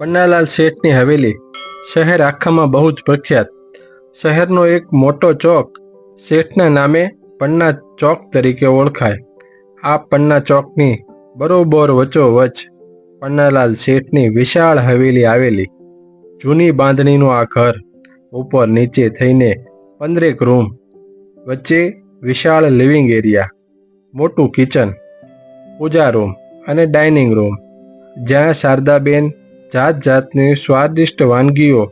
પન્નાલાલ શેઠની હવેલી શહેર આખામાં બહુ જ પ્રખ્યાત. શહેરનો એક મોટો ચોક શેઠના નામે પન્ના ચોક તરીકે ઓળખાય. આ પન્ના ચોકની બરોબર વચોવચ પન્નાલાલ શેઠની વિશાળ હવેલી આવેલી. જૂની બાંધણીનું આ ઘર ઉપર નીચે થઈને પંદરેક રૂમ વચ્ચે વિશાળ લિવિંગ એરિયા મોટું કિચન પૂજા રૂમ અને ડાઇનિંગ રૂમ જ્યાં શારદાબેન જાત જાતની સ્વાદિષ્ટ વાનગીઓ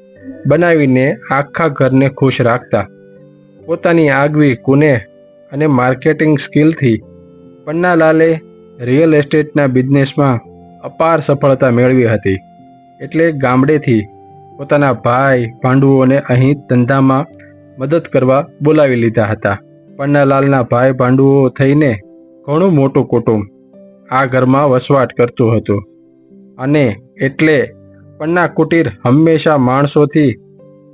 બનાવીને આખા ઘરને ખુશ રાખતા. પોતાની આગવી કુને અને માર્કેટિંગ સ્કિલથી પન્નાલાલે રિયલ એસ્ટેટના બિઝનેસમાં અપાર સફળતા મેળવી હતી. એટલે ગામડેથી પોતાના ભાઈ ભાંડુઓને અહીં ધંધામાં મદદ કરવા બોલાવી લીધા હતા. પન્નાલાલના ભાઈ ભાંડુઓ થઈને ઘણું મોટું કુટુંબ આ ઘરમાં વસવાટ કરતું હતું. અને એટલે પન્ના કુટીર હંમેશા માણસોથી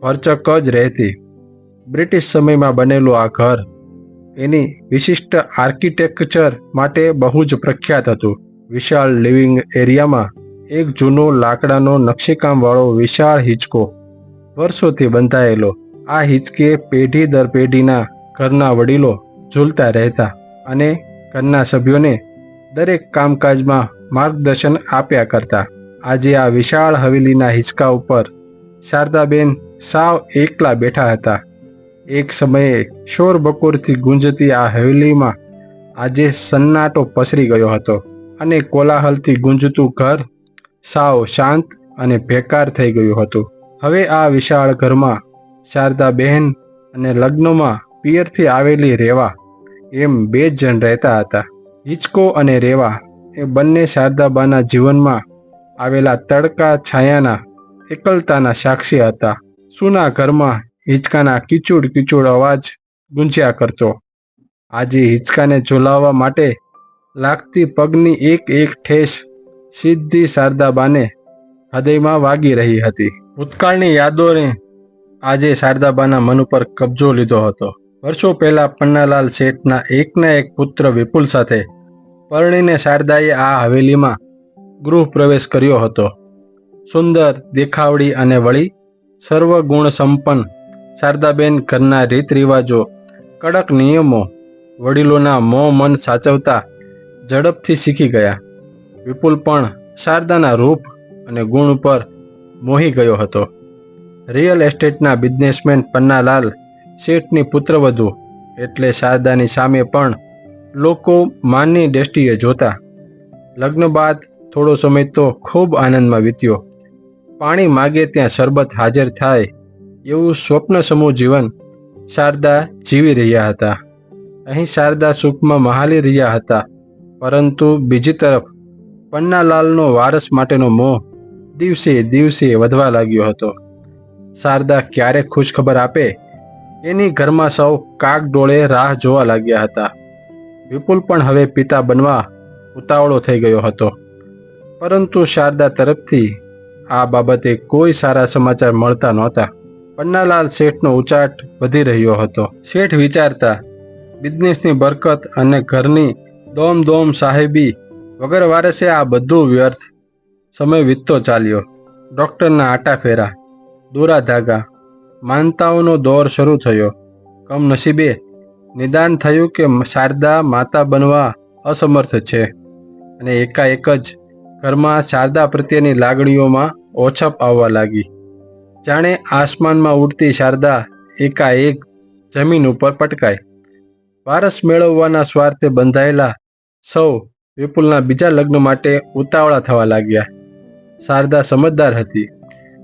ભરચક જ રહેતી. બ્રિટિશ સમયમાં બનેલું આ ઘર એની વિશિષ્ટ આર્કિટેક્ચર માટે બહુ જ પ્રખ્યાત હતું. વિશાળ લિવિંગ એરિયામાં એક જૂનો લાકડાનો નકશીકામવાળો વિશાળ હિંચકો વર્ષોથી બંધાયેલો. આ હિંચકે પેઢી દર પેઢીના ઘરના વડીલો ઝૂલતા રહેતા અને ઘરના સભ્યોને દરેક કામકાજમાં માર્ગદર્શન આપ્યા કરતા. આજે આ વિશાળ હવેલીના હિંચકા ઉપર શારદાબેન સાવ એકલા બેઠા હતા. એક સમયે શોર બકોરથી ગુંજતી આ હવેલીમાં આજે સન્નાટો પસરી ગયો હતો અને કોલાહલથી ગુંજતું ઘર સાવ શાંત અને બેકાર થઈ ગયું હતું. હવે આ વિશાળ ઘરમાં શારદાબહેન અને લગ્નમાં પિયરથી આવેલી રેવા એમ બે જણ રહેતા હતા. હિચકો અને રેવા એ બંને શારદાબાના જીવનમાં આવેલા તડકા છાયાના એકલતાના સાક્ષી હતા. સુના ઘરમાં હિંચકાના કિચુડ કિચુડ અવાજ ગુંજ્યા કરતો. આજે હિંચકાને ઝોલાવવા માટે લાગતી પગની એક એક ઠેસ સીધી શારદાબાને હૃદયમાં વાગી રહી હતી. ભૂતકાળની યાદોને આજે શારદાબાના મન ઉપર કબજો લીધો હતો. વર્ષો પહેલા પન્નાલાલ શેઠના એકના એક પુત્ર વિપુલ સાથે પરણીને શારદાએ આ હવેલીમાં ગૃહ પ્રવેશ કર્યો હતો. સુંદર, દેખાવડી અને વળી સર્વ ગુણ સંપન્ન શારદાબેન ઘરના રીત રિવાજો કડક નિયમો, વડીલોના મોં મન સાચવતા ઝડપથી શીખી ગયા. વિપુલ પણ શારદાના રૂપ અને ગુણ ઉપર મોહી ગયો હતો. રિયલ એસ્ટેટના બિઝનેસમેન પન્નાલાલ શેઠની પુત્રવધુ એટલે શારદાની સામે પણ લોકો માનની દ્રષ્ટિએ જોતા. લગ્ન બાદ થોડો સમય તો ખૂબ આનંદમાં વીત્યો. પાણી માગે ત્યાં શરબત હાજર થાય એવું સ્વપ્ન સમૂહ જીવન શારદા જીવી રહ્યા હતા. અહીં શારદા સુખમાં મહાલી રહ્યા હતા. પરંતુ બીજી તરફ પન્નાલાલનો વારસ માટેનો મોહ દિવસે દિવસે વધવા લાગ્યો હતો. શારદા ક્યારે ખુશખબર આપે એની ઘરમાં સૌ કાગ ડોળે રાહ જોવા લાગ્યા હતા. વિપુલ પણ હવે પિતા બનવા ઉતાવળો થઈ ગયો હતો. પરંતુ શારદા તરફથી આ બાબતે કોઈ સારા સમાચાર મળતા નહોતા. પન્નાલાલ શેઠનો ઉચાટ વધી રહ્યો હતો. શેઠ વિચારતા, બિઝનેસની બરકત અને ઘરની દોમ દોમ સાહેબી વગર વારસે આ બધું વ્યર્થ. સમય વીતતો ચાલ્યો. ડોક્ટરના આટા ફેરા, દોરા ધાગા માનતાઓનો દોર શરૂ થયો. કમનસીબે નિદાન થયું કે શારદા માતા બનવા અસમર્થ છે અને એકાએક જ ઘરમાં શારદા પ્રત્યેની લાગણીઓમાં ઓછપ આવવા લાગી. જાણે આસમાનમાં ઉડતી શારદા એકાએક જમીન ઉપર પટકાય વારસ મેળવવાના સ્વાર્થે બંધાયેલા સૌ વિપુલના બીજા લગ્ન માટે ઉતાવળા થવા લાગ્યા. શારદા સમજદાર હતી.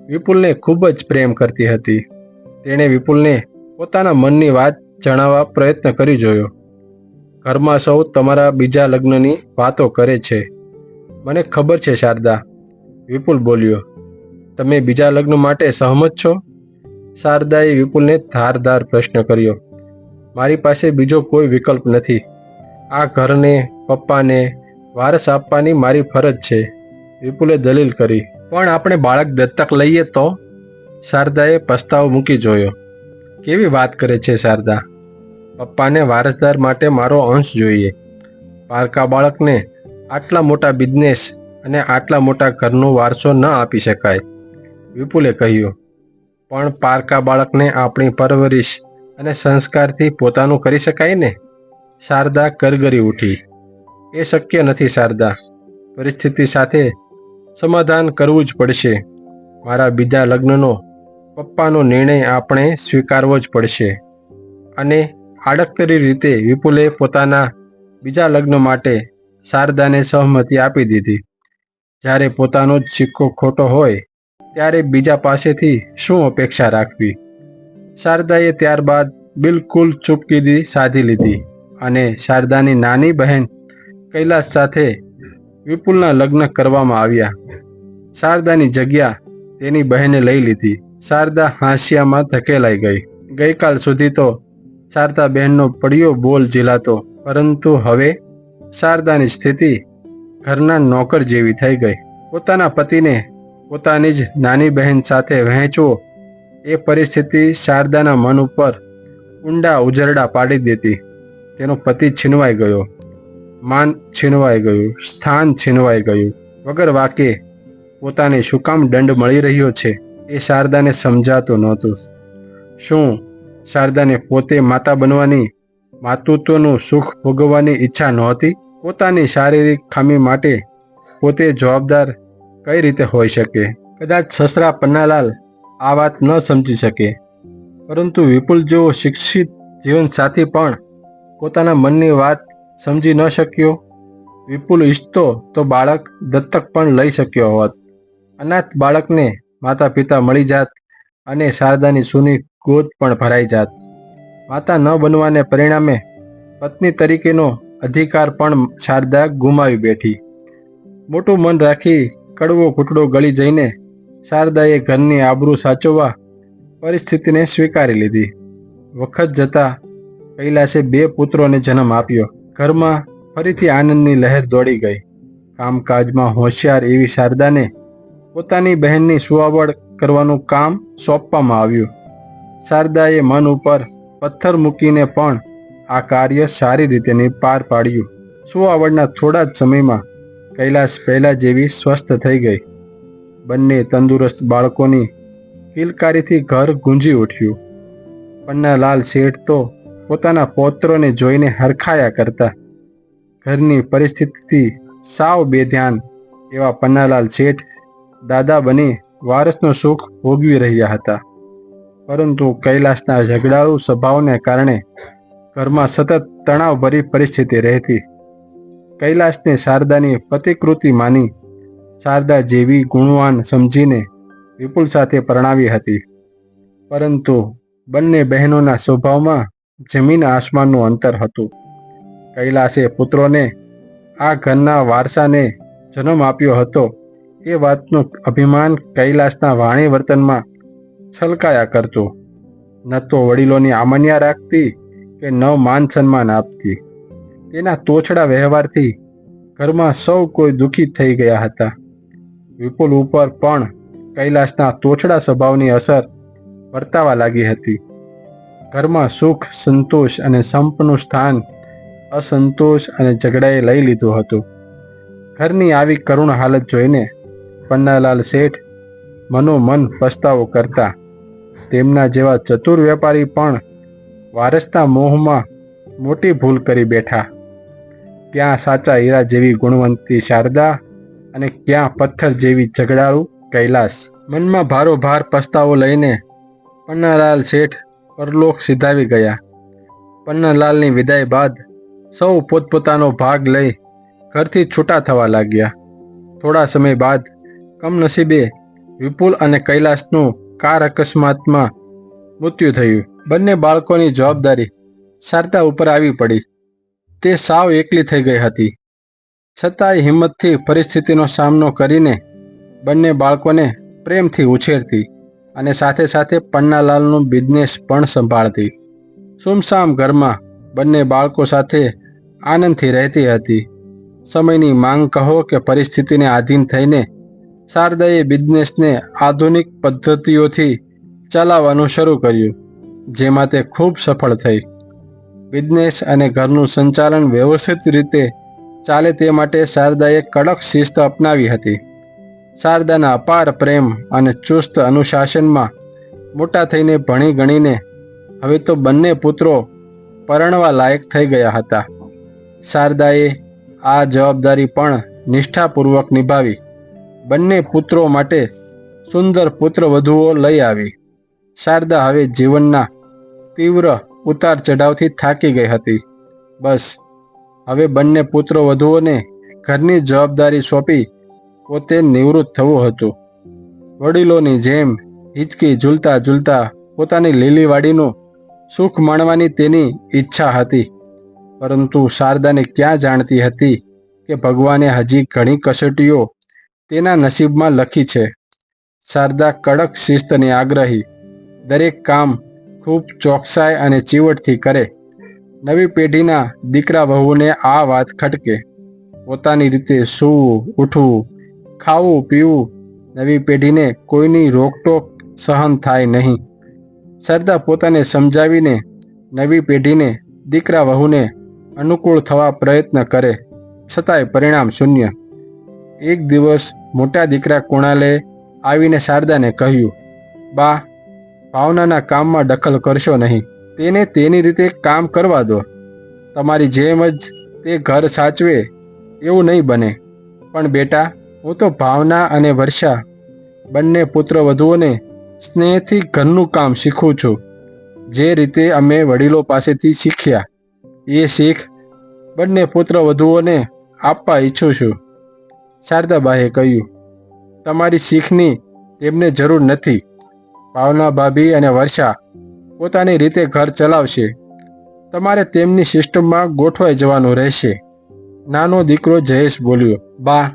વિપુલને ખૂબ જ પ્રેમ કરતી હતી. તેણે વિપુલને પોતાના મનની વાત જણાવવા પ્રયત્ન કરી જોયો. ઘરમાં સૌ તમારા બીજા લગ્નની વાતો કરે છે. મને ખબર છે, શારદા, વિપુલ બોલ્યો. તમે બીજા લગ્ન માટે સહમત છો? શારદાએ વિપુલને ધારદાર પ્રશ્ન કર્યો. મારી પાસે બીજો કોઈ વિકલ્પ નથી. આ ઘરને, પપ્પાને વારસ આપવાની મારી ફરજ છે, વિપુલે દલીલ કરી. પણ આપણે બાળક દત્તક લઈએ તો? શારદાએ પસ્તાવો મૂકી જોયો. કેવી વાત કરે છે શારદા? પપ્પાને વારસદાર માટે મારો અંશ જોઈએ. પારકા બાળકને આટલા મોટા બિઝનેસ અને આટલા મોટા ઘરનો વારસો ન આપી શકાય, વિપુલે કહ્યું. પણ પારકા બાળકને આપણી પરવરિશ અને સંસ્કારથી પોતાનું કરી શકાય ને? શારદા કરગરી ઉઠી. એ શક્ય નથી શારદા. પરિસ્થિતિ સાથે સમાધાન કરવું જ પડશે. મારા બીજા લગ્નનો પપ્પાનો નિર્ણય આપણે સ્વીકારવો જ પડશે. અને આડકતરી રીતે વિપુલે પોતાના બીજા લગ્ન માટે શારદાને સહમતિ આપી દીધી. જ્યારે પોતાનો જ સિક્કો ખોટો હોય, ત્યારે બીજા પાસેથી શું અપેક્ષા રાખવી? શારદાએ ત્યારબાદ બિલકુલ ચૂપકીદી સાધી લીધી અને શારદાની નાની બહેન કૈલાસ સાથે વિપુલના લગ્ન કરવામાં આવ્યા. શારદાની જગ્યા તેની બહેને લઈ લીધી. શારદા હાંસિયામાં ધકેલાઈ ગઈ. ગઈકાલ સુધી તો શારદા બહેનનો પડ્યો બોલ ઝીલાતો, પરંતુ હવે શારદાની સ્થિતિ ઘરના નોકર જેવી થઈ ગઈ. પોતાના પતિને પોતાની જ નાની બહેન સાથે વહેંચવો, એ પરિસ્થિતિ શારદાના મન ઉપર ઊંડા ઉજરડા પાડી દેતી. તેનો પતિ છીનવાઈ ગયો, માન છીનવાઈ ગયું, સ્થાન છીનવાઈ ગયું. વગર વાકે પોતાને શું કામ દંડ મળી રહ્યો છે? એ શારદાને સમજાતું નહોતું. શું? શારદાને પોતે માતા બનવાની માતૃત્વનું સુખ ભોગવવાની ઈચ્છા નહોતી? પોતાની શારીરિક ખામી માટે પોતે જવાબદાર કઈ રીતે હોઈ શકે? કદાચ સસરા પન્નાલાલ આ વાત ન સમજી શકે. પરંતુ વિપુલ જેવો શિક્ષિત જીવનસાથી પણ પોતાના મનની વાત સમજી ન શક્યો. વિપુલ ઈચ્છતો તો બાળક દત્તક પણ લઈ શક્યો હોત. અનાથ બાળકને માતા પિતા મળી જાત અને શારદાની સૂની ગોદ પણ ભરાઈ જાત. માતા ન બનવાને પરિણામે પત્ની તરીકેનો અધિકાર પણ શારદા ગુમાવી બેઠી. મોટું મન રાખી કડવો ઘૂંટડો ગળી જઈને શારદાએ ઘરની આબરૂ સાચવવા પરિસ્થિતિને સ્વીકારી લીધી. વખત જતા કૈલાસે બે પુત્રોને જન્મ આપ્યો. ઘરમાં ફરીથી આનંદની લહેર દોડી ગઈ. કામકાજમાં હોશિયાર એવી શારદાને પોતાની બહેનની સુવાવડ કરવાનું કામ સોંપવામાં આવ્યું. શારદાએ મન ઉપર પથ્થર મૂકીને પણ આ કાર્ય સારી રીતે પાર પાડ્યું. સુવાવડના થોડા જ સમયમાં કૈલાસ પહેલા જેવી સ્વસ્થ થઈ ગઈ. બંને તંદુરસ્ત બાળકોની કિલકારીથી ઘર ગુંજી ઉઠ્યું. પન્નાલાલ શેઠ તો પોતાના પૌત્રોને જોઈને હરખાયા કરતા. ઘરની પરિસ્થિતિથી સાવ બેધ્યાન એવા પન્નાલાલ શેઠ દાદા બની વારસનો સુખ ભોગવી રહ્યા હતા. પરંતુ કૈલાસના ઝઘડાળુ સ્વભાવને કારણે ઘરમાં સતત તણાવભરી પરિસ્થિતિ રહેતી. કૈલાસને શારદાની પ્રતિકૃતિ માની શારદા જેવી ગુણવાન સમજીને વિપુલ સાથે પરણાવી હતી. પરંતુ બંને બહેનોના સ્વભાવમાં જમીન આસમાનનું અંતર હતું. કૈલાસે પુત્રોને આ ઘરના વારસાને જન્મ આપ્યો હતો. એ વાતનું અભિમાન કૈલાસના વાણી વર્તનમાં છલકાયા કરતું. ન તો વડીલોની આમન્યા રાખતી કે ન માન સન્માન આપતી. તેના તોછડા વ્યવહારથી ઘરમાં સૌ કોઈ દુઃખી થઈ ગયા હતા. વિપુલ ઉપર પણ કૈલાસના તોછડા સ્વભાવની અસર વર્તાવા લાગી હતી. ઘરમાં સુખ, સંતોષ અને સંપનું સ્થાન અસંતોષ અને ઝઘડાએ લઈ લીધું હતું. ઘરની આવી કરુણ હાલત જોઈને પન્નાલાલ શેઠ મનોમન પસ્તાવો કરતા. તેમના જેવા ચતુર વેપારી પણ વારસના મોહમાં મોટી ભૂલ કરી બેઠા. ક્યાં સાચા હીરા જેવી ગુણવંતી શારદા અને ક્યાં પથ્થર જેવી ઝઘડાળુ કૈલાસ. મનમાં ભારો ભાર પસ્તાવો લઈને પન્નાલાલ શેઠ પરલોક સિધાવી ગયા. પન્નાલાલની વિદાય બાદ સૌ પોતપોતાનો ભાગ લઈ ઘરથી છૂટા થવા લાગ્યા. થોડા સમય બાદ કમનસીબે વિપુલ અને કૈલાસનું કાર અકસ્માતમાં મૃત્યુ થયું. બંને બાળકોની જવાબદારી શારદા ઉપર આવી પડી. તે સાવ એકલી થઈ ગઈ હતી. છતાંય હિંમતથી પરિસ્થિતિનો સામનો કરીને બંને બાળકોને પ્રેમથી ઉછેરતી અને સાથે સાથે પન્નાલાલનું બિઝનેસ પણ સંભાળતી. સુમસામ ઘરમાં બંને બાળકો સાથે આનંદથી રહેતી હતી. સમયની માંગ કહો કે પરિસ્થિતિને આધીન થઈને શારદાએ બિઝનેસને આધુનિક પદ્ધતિઓથી ચલાવવાનું શરૂ કર્યું, જેમાં તે ખૂબ સફળ થઈ. બિઝનેસ અને ઘરનું સંચાલન વ્યવસ્થિત રીતે ચાલે તે માટે શારદાએ કડક શિસ્ત અપનાવી હતી. શારદાના અપાર પ્રેમ અને ચુસ્ત અનુશાસનમાં મોટા થઈને ભણી ગણીને હવે તો બંને પુત્રો પરણવા લાયક થઈ ગયા હતા. શારદાએ આ જવાબદારી પણ નિષ્ઠાપૂર્વક નિભાવી. બંને પુત્રો માટે સુંદર પુત્ર વધુઓ લઈ આવી. શારદા હવે જીવનના તીવ્ર ઉતાર ચઢાવથી થાકી ગઈ હતી. બસ, હવે બંને પુત્રો વધુઓને ઘરની જવાબદારી સોંપી પોતે નિવૃત્ત થવું હતું. વડીલોની જેમ હિચકી ઝૂલતા ઝૂલતા પોતાની લીલીવાડીનું સુખ માણવાની તેની ઈચ્છા હતી. પરંતુ શારદાને ક્યાં જાણતી હતી કે ભગવાને હજી ઘણી કસોટીઓ તેના નસીબમાં લખી છે, શારદા કડક શિસ્તની આગ્રહી, દરેક કામ ખૂબ ચોકસાઈ અને ચીવટથી કરે. નવી પેઢીના દીકરા વહુને આ વાત ખટકે. પોતાની રીતે સૂવું, ઉઠવું, ખાવું, પીવું, નવી પેઢીને કોઈની રોકટોક સહન થાય નહીં. સરદા પોતાને સમજાવીને નવી પેઢીને દીકરા વહુને અનુકૂળ થવા પ્રયત્ન કરે, છતાંય પરિણામ શૂન્ય. એક દિવસ મોટા દીકરા કુણાલે આવીને શારદાને કહ્યું, બા, ભાવનાના કામમાં દખલ કરશો નહીં. તેને તેની રીતે કામ કરવા દો. તમારી જેમ જ તે ઘર સાચવે એવું નહીં બને. પણ બેટા, હું તો ભાવના અને વર્ષા બંને પુત્ર વધુઓને સ્નેહથી ઘરનું કામ શીખું છું. જે રીતે અમે વડીલો પાસેથી શીખ્યા, એ શીખ બંને પુત્ર વધુઓને આપવા ઈચ્છું છું. શારદાબાએ કહ્યું, તમારી શીખની તેમને જરૂર નથી. ભાવના ભાભી અને વર્ષા પોતાની રીતે ઘર ચલાવશે. તમારે તેમની સિસ્ટમમાં ગોઠવાઈ જવાનું રહેશે. નાનો દીકરો જયેશ બોલ્યો, બા,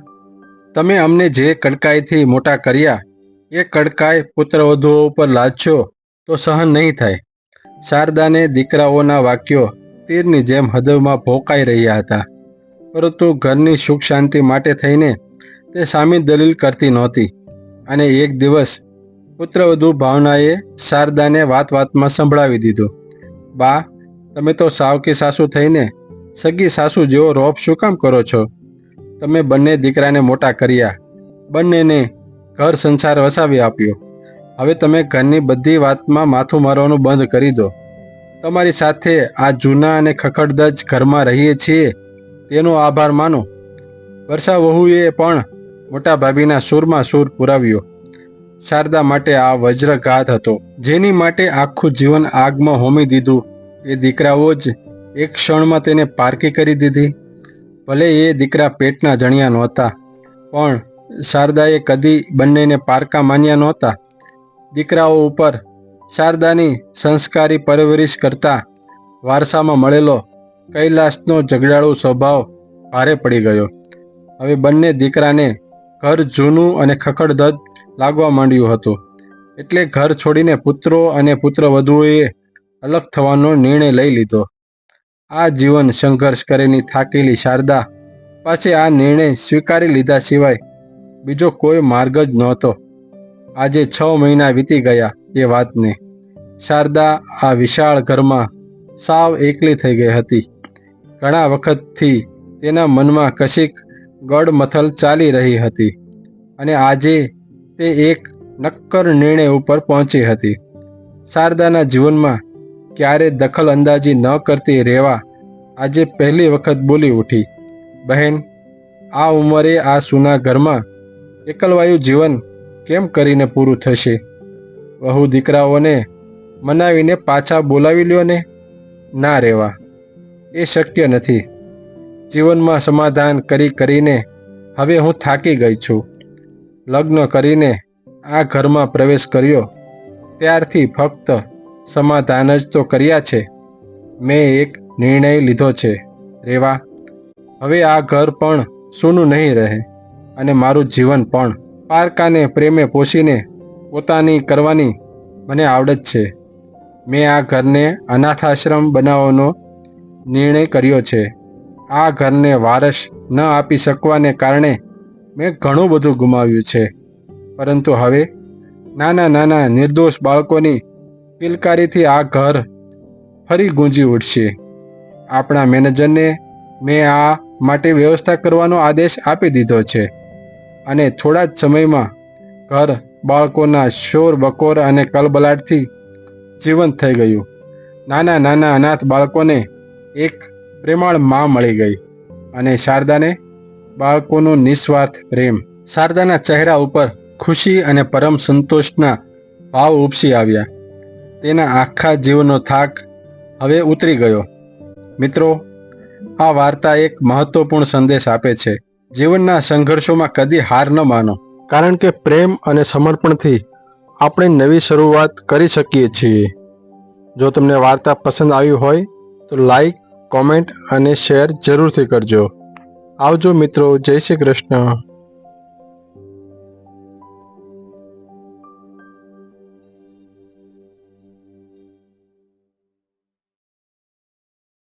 તમે અમને જે કડકાઈથી મોટા કર્યા, એ કડકાઈ પુત્રવધુઓ ઉપર લાદશો તો સહન નહીં થાય. શારદાને દીકરાઓના વાક્યો તીરની જેમ હૃદયમાં ભોકાઈ રહ્યા હતા. પરંતુ ઘરની સુખ શાંતિ માટે થઈને તે સામી દલીલ કરતી નહોતી. અને એક દિવસ પુત્રવધુ ભાવનાએ શારદાને વાત વાતમાં સંભળાવી દીધું. બા, તમે તો સાવકી સાસુ થઈને સગી સાસુ જેવો રોપ શું કામ કરો છો? તમે બંને દીકરાને મોટા કર્યા. બંનેને ઘર સંસાર વસાવી આપ્યો. હવે તમે ઘરની બધી વાતમાં માથું મારવાનું બંધ કરી દો. તમારી સાથે આ જૂના અને ખખડદજ ઘરમાં રહીએ છીએ તેનો આભાર માનો. વર્ષા વહુએ પણ મોટા ભાભીના સૂરમાં સૂર પુરાવ્યો. શારદા માટે આ વજ્રઘાત હતો. જેની માટે આખું જીવન આગમાં હોમી દીધું. એ દીકરાઓ જ એક ક્ષણમાં તેને પારકી કરી દીધી. ભલે એ દીકરા પેટના જણ્યા નહોતા, પણ શારદાએ કદી બંનેને પારકા માન્યા નહોતા. દીકરાઓ ઉપર શારદાની સંસ્કારી પરવરિશ કરતા વારસામાં મળેલો કૈલાસનો ઝઘડાળુ સ્વભાવ ભારે પડી ગયો. હવે બંને દીકરાને ઘર જૂનું અને ખખડધજ લાગવા માંડ્યું હતું. એટલે ઘર છોડીને પુત્રો અને પુત્રવધુઓએ અલગ થવાનો નિર્ણય લઈ લીધો. આ જીવન સંઘર્ષ કરેલી થાકેલી શારદા પાસે આ નિર્ણય સ્વીકારી લીધા સિવાય બીજો કોઈ માર્ગ જ નહોતો. આજે છ મહિના વીતી ગયા એ વાતને. શારદા આ વિશાળ ઘરમાં સાવ એકલી થઈ ગઈ હતી. ઘણા વખતથી તેના મનમાં કશીક ગડમથલ ચાલી રહી હતી અને આજે તે એક નક્કર નિર્ણય ઉપર પહોંચી હતી. શારદાના જીવનમાં ક્યારે દખલ અંદાજી ન કરતી રહેવા આજે પહેલી વખત બોલી ઉઠી, બહેન, આ ઉંમરે આ સુના ઘરમાં એકલવાયું જીવન કેમ કરીને પૂરું થશે? વહુ દીકરાઓને મનાવીને પાછા બોલાવી લ્યો ને. ના રહેવા એ શક્ય નથી. જીવનમાં સમાધાન કરી કરીને હવે હું થાકી ગઈ છું. લગ્ન કરીને આ ઘરમાં પ્રવેશ કર્યો. ત્યારથી ફક્ત સમાધાન જ તો કર્યા છે. મેં એક નિર્ણય લીધો છે, રેવા. હવે આ ઘર પણ સૂનું નહીં રહે અને મારું જીવન પણ. પારકાને પ્રેમે પોષીને પોતાની કરવાની મને આવડત છે. મેં આ ઘરને અનાથાશ્રમ બનાવવાનો નિર્ણય કર્યો છે. આ ઘરને વારસ ન આપી શકવાને કારણે મેં ઘણું બધું ગુમાવ્યું છે. પરંતુ હવે નાના નાના નિર્દોષ બાળકોની પિલકારીથી આ ઘર ફરી ગુંજી ઉઠશે. આપણા મેનેજરને મેં આ માટે વ્યવસ્થા કરવાનો આદેશ આપી દીધો છે. અને થોડા જ સમયમાં ઘર બાળકોના શોર બકોર અને કલબલાટથી જીવંત થઈ ગયું. નાના નાના અનાથ બાળકોને એક પ્રેમાળમાં મળી ગઈ અને શારદાને બાળકોનો નિસ્વાર્થ પ્રેમ. શારદાના ચહેરા ઉપર ખુશી અને પરમ સંતોષના ભાવ ઉપસી આવ્યા. તેના આખા જીવનનો થાક હવે ઉતરી ગયો. મિત્રો, આ વાર્તા એક મહત્વપૂર્ણ સંદેશ આપે છે. જીવનના સંઘર્ષોમાં કદી હાર ન માનો. કારણ કે પ્રેમ અને સમર્પણથી આપણે નવી શરૂઆત કરી શકીએ છીએ. જો તમને વાર્તા પસંદ આવી હોય તો લાઈક કોમેન્ટ અને શેર જરૂરથી કરજો. આવજો મિત્રો જય શ્રી કૃષ્ણ.